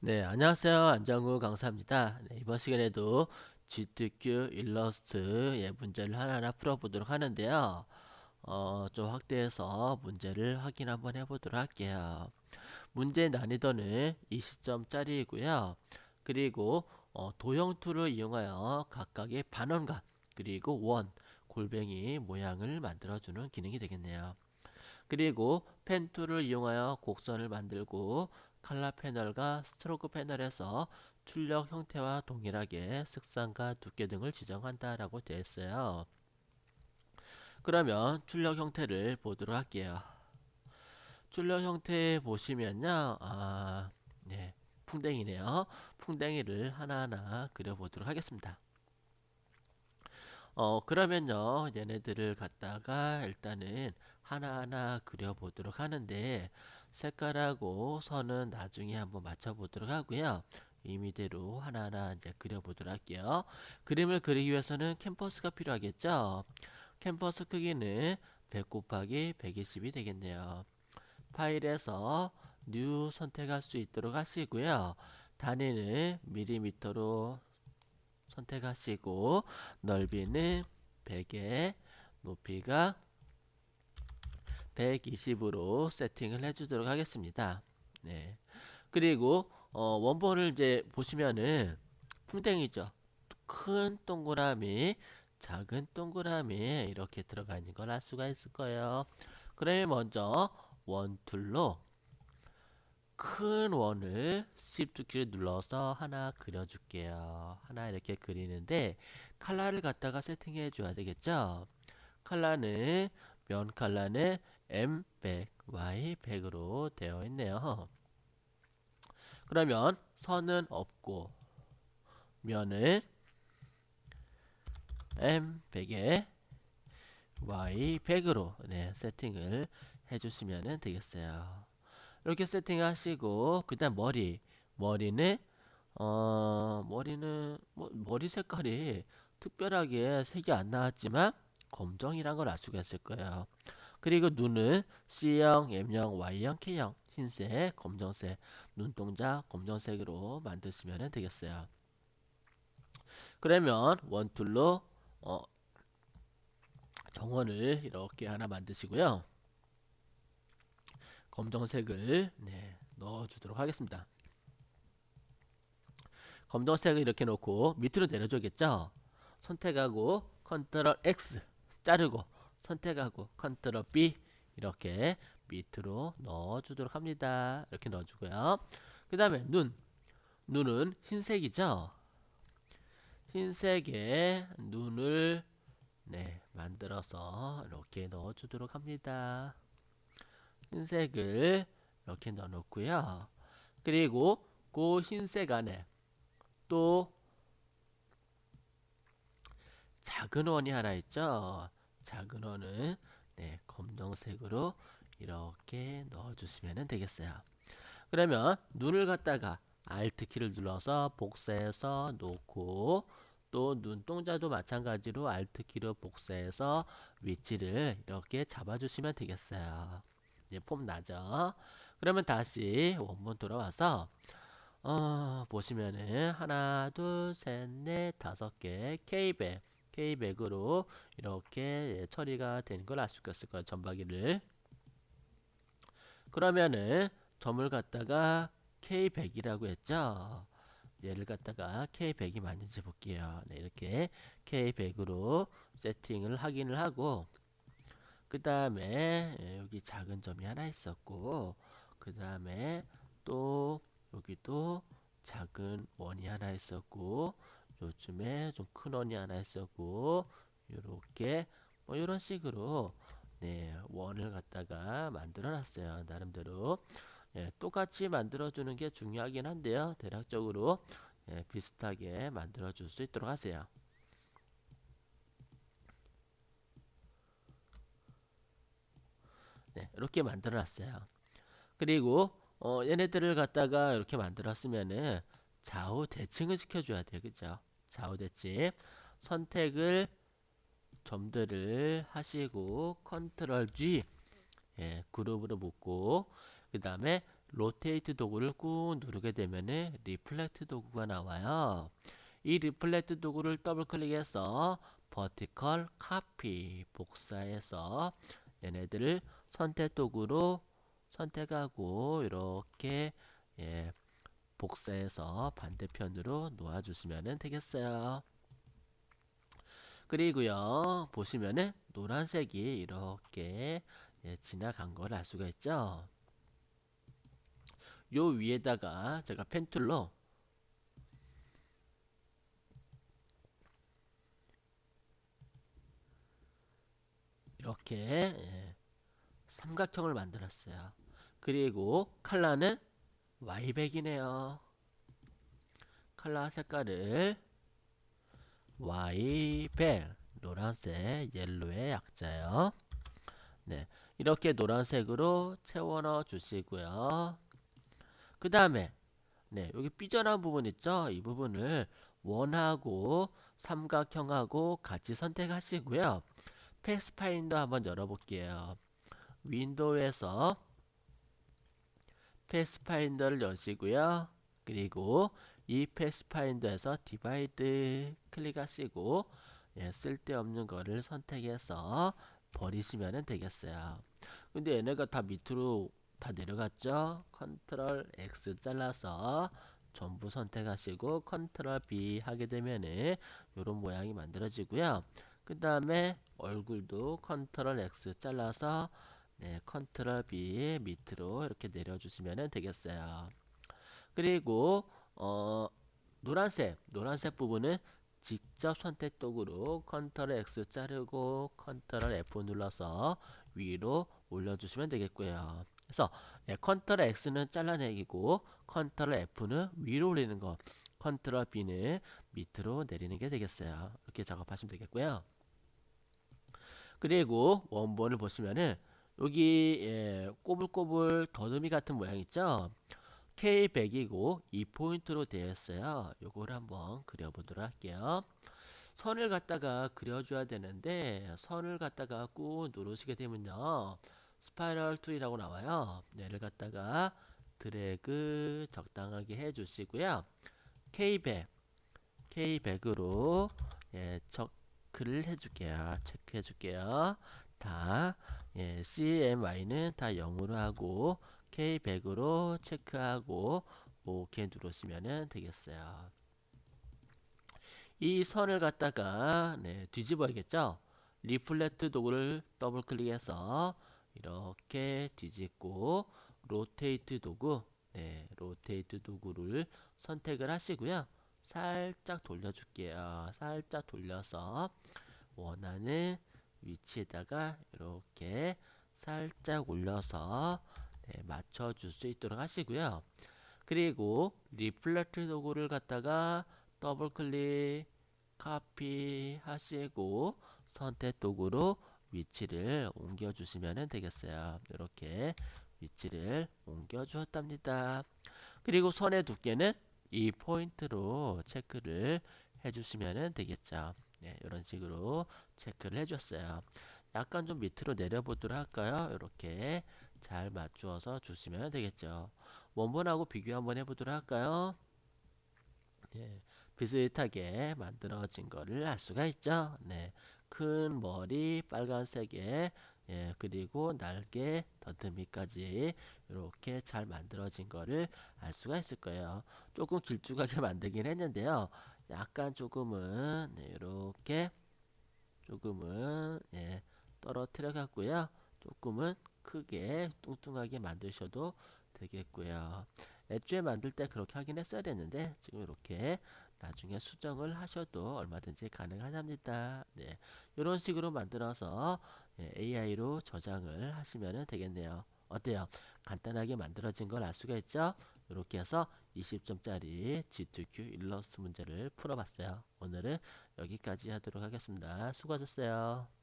네, 안녕하세요. 안정우 강사입니다. 네, 이번 시간에도 GTQ 일러스트의 문제를 하나하나 풀어보도록 하는데요. 어, 좀 확대해서 문제를 확인 한번 해보도록 할게요. 문제 난이도는 20점짜리이고요. 그리고 어, 도형 툴을 이용하여 각각의 반원과 그리고 원, 골뱅이 모양을 만들어주는 기능이 되겠네요. 그리고 펜 툴을 이용하여 곡선을 만들고 칼라 패널과 스트로크 패널에서 출력 형태와 동일하게 색상과 두께 등을 지정한다라고 되어 있어요. 그러면 출력 형태를 보도록 할게요. 출력 형태 보시면요. 아, 네. 풍뎅이네요. 풍뎅이를 하나하나 그려보도록 하겠습니다. 어, 그러면요. 얘네들을 갖다가 일단은 하나하나 그려보도록 하는데 색깔하고 선은 나중에 한번 맞춰보도록 하고요. 임의대로 하나하나 이제 그려보도록 할게요. 그림을 그리기 위해서는 캔버스가 필요하겠죠. 캔버스 크기는 100 곱하기 120이 되겠네요. 파일에서 뉴 선택할 수 있도록 하시고요. 단위는 밀리미터로 선택하시고 넓이는 100에 높이가 120으로 세팅을 해주도록 하겠습니다. 네. 그리고 어, 원본을 이제 보시면은 풍뎅이죠. 큰 동그라미, 작은 동그라미 이렇게 들어가 있는 걸 알 수가 있을 거예요. 그러면 먼저 원툴로 큰 원을 Shift 눌러서 하나 그려줄게요. 하나 이렇게 그리는데 칼라를 갖다가 세팅해 줘야 되겠죠. 칼라는 면 칼라는 M100, Y100으로 되어 있네요. 그러면 선은 없고 면은 M100에 Y100으로 네, 세팅을 해주시면 되겠어요. 이렇게 세팅하시고 그 다음 머리 머리는 어 머리는 뭐 머리 색깔이 특별하게 색이 안 나왔지만 검정이란 걸 알 수가 있을 거예요. 그리고 눈은 C형, M형, Y형, K형 흰색, 검정색, 눈동자 검정색으로 만드시면 되겠어요. 그러면 원툴로 어, 정원을 이렇게 하나 만드시고요. 검정색을 네, 넣어주도록 하겠습니다. 검정색을 이렇게 놓고 밑으로 내려줘겠죠? 선택하고 컨트롤 X 자르고 선택하고 컨트롤 B 이렇게 밑으로 넣어주도록 합니다. 이렇게 넣어주고요. 그 다음에 눈 눈은 흰색이죠? 흰색의 눈을 네, 만들어서 이렇게 넣어주도록 합니다. 흰색을 이렇게 넣어놓고요. 그리고 그 흰색 안에 또 작은 원이 하나 있죠. 작은 원은 네, 검정색으로 이렇게 넣어주시면 되겠어요. 그러면 눈을 갖다가 Alt 키를 눌러서 복사해서 놓고 또 눈동자도 마찬가지로 Alt 키로 복사해서 위치를 이렇게 잡아주시면 되겠어요. 이제 폼 나죠? 그러면 다시 원본 돌아와서 어, 보시면은 하나, 둘, 셋, 넷, 다섯 개 K 백 K백으로 이렇게 처리가 된 걸 알 수가 있을 거예요. 전박이를. 그러면은 점을 갖다가 K100이라고 했죠. 얘를 갖다가 K100이 맞는지 볼게요. 네, 이렇게 K100으로 세팅을 확인을 하고 그 다음에 여기 작은 점이 하나 있었고 그 다음에 또 여기도 작은 원이 하나 있었고 요즘에 좀 큰 원이 하나 있었고 요렇게 뭐 이런 식으로 네 원을 갖다가 만들어 놨어요 나름대로. 예, 똑같이 만들어 주는 게 중요하긴 한데요. 대략적으로 예, 비슷하게 만들어 줄 수 있도록 하세요. 네, 이렇게 만들어 놨어요. 그리고 어, 얘네들을 갖다가 이렇게 만들었으면은 좌우 대칭을 시켜줘야 돼요 그죠 좌우 대칭 선택을 점들을 하시고 컨트롤 G 예, 그룹으로 묶고 그 다음에 로테이트 도구를 꾹 누르게 되면은 리플렉트 도구가 나와요. 이 리플렉트 도구를 더블 클릭해서 버티컬 카피 복사해서 얘네들을 선택 도구로 선택하고 이렇게 예, 복사해서 반대편으로 놓아주시면 되겠어요. 그리고요 보시면은 노란색이 이렇게 예, 지나간 걸 알 수가 있죠. 요 위에다가 제가 펜툴로 이렇게 예, 삼각형을 만들었어요. 그리고 컬러는 Y백이네요. 컬러 색깔을 Y백 노란색 옐로의 약자요. 네, 이렇게 노란색으로 채워 넣어 주시고요. 그 다음에 네, 여기 삐져나온 부분 있죠? 이 부분을 원하고 삼각형하고 같이 선택하시고요. 패스파인더 한번 열어볼게요. 윈도우에서 패스파인더를 여시고요. 그리고 이 패스파인더에서 디바이드 클릭하시고 예, 쓸데없는 거를 선택해서 버리시면 되겠어요. 근데 얘네가 다 밑으로 다 내려갔죠? 컨트롤 X 잘라서 전부 선택하시고 컨트롤 B 하게 되면은 이런 모양이 만들어지고요. 그 다음에 얼굴도 컨트롤 X 잘라서 네, 컨트롤 B 밑으로 이렇게 내려주시면 되겠어요. 그리고 어, 노란색 노란색 부분은 직접 선택 도구로 컨트롤 X 자르고 컨트롤 F 눌러서 위로 올려주시면 되겠고요. 그래서 예, 컨트롤 X는 잘라내기고 컨트롤 F는 위로 올리는 거 컨트롤 B는 밑으로 내리는 게 되겠어요. 이렇게 작업하시면 되겠고요. 그리고 원본을 보시면은 여기 예, 꼬불꼬불 더듬이 같은 모양 있죠? K100이고 2포인트로 되어 있어요. 요거를 한번 그려보도록 할게요. 선을 갖다가 그려줘야 되는데 선을 갖다가 꾹 누르시게 되면요. 스파이럴 툴이라고 나와요. 얘를 갖다가 드래그 적당하게 해주시고요. K100 K100으로 예, 체크를 해줄게요. 체크해줄게요. 다 예, CMY는 다 0으로 하고 K100으로 체크하고 OK 누르시면 되겠어요. 이 선을 갖다가 네, 뒤집어야겠죠? 리플렉트 도구를 더블 클릭해서 이렇게 뒤집고 로테이트 도구 네, 로테이트 도구를 선택을 하시고요. 살짝 돌려줄게요. 살짝 돌려서 원하는 위치에다가 이렇게 살짝 올려서 네, 맞춰줄 수 있도록 하시고요. 그리고 리플렉트 도구를 갖다가 더블 클릭 카피 하시고 선택 도구로 위치를 옮겨 주시면 되겠어요. 이렇게 위치를 옮겨 주었답니다. 그리고 선의 두께는 이 포인트로 체크를 해 주시면 되겠죠. 네, 이런 식으로 체크를 해줬어요. 약간 좀 밑으로 내려보도록 할까요? 이렇게 잘 맞추어서 주시면 되겠죠. 원본하고 비교 한번 해보도록 할까요? 네, 비슷하게 만들어진 거를 알 수가 있죠. 네, 큰 머리 빨간색에 예, 그리고 날개 더듬이까지 이렇게 잘 만들어진 거를 알 수가 있을 거예요. 조금 길쭉하게 만들긴 했는데요. 약간 조금은 네, 이렇게 조금은 예, 떨어뜨려 갖고요. 조금은 크게 뚱뚱하게 만드셔도 되겠고요. 애초에 만들 때 그렇게 하긴 했어야 됐는데 지금 이렇게 나중에 수정을 하셔도 얼마든지 가능하답니다. 네, 이런 식으로 만들어서 예, AI로 저장을 하시면 되겠네요. 어때요? 간단하게 만들어진 걸 알 수가 있죠? 이렇게 해서 20점짜리 G2Q 일러스트 문제를 풀어봤어요. 오늘은 여기까지 하도록 하겠습니다. 수고하셨어요.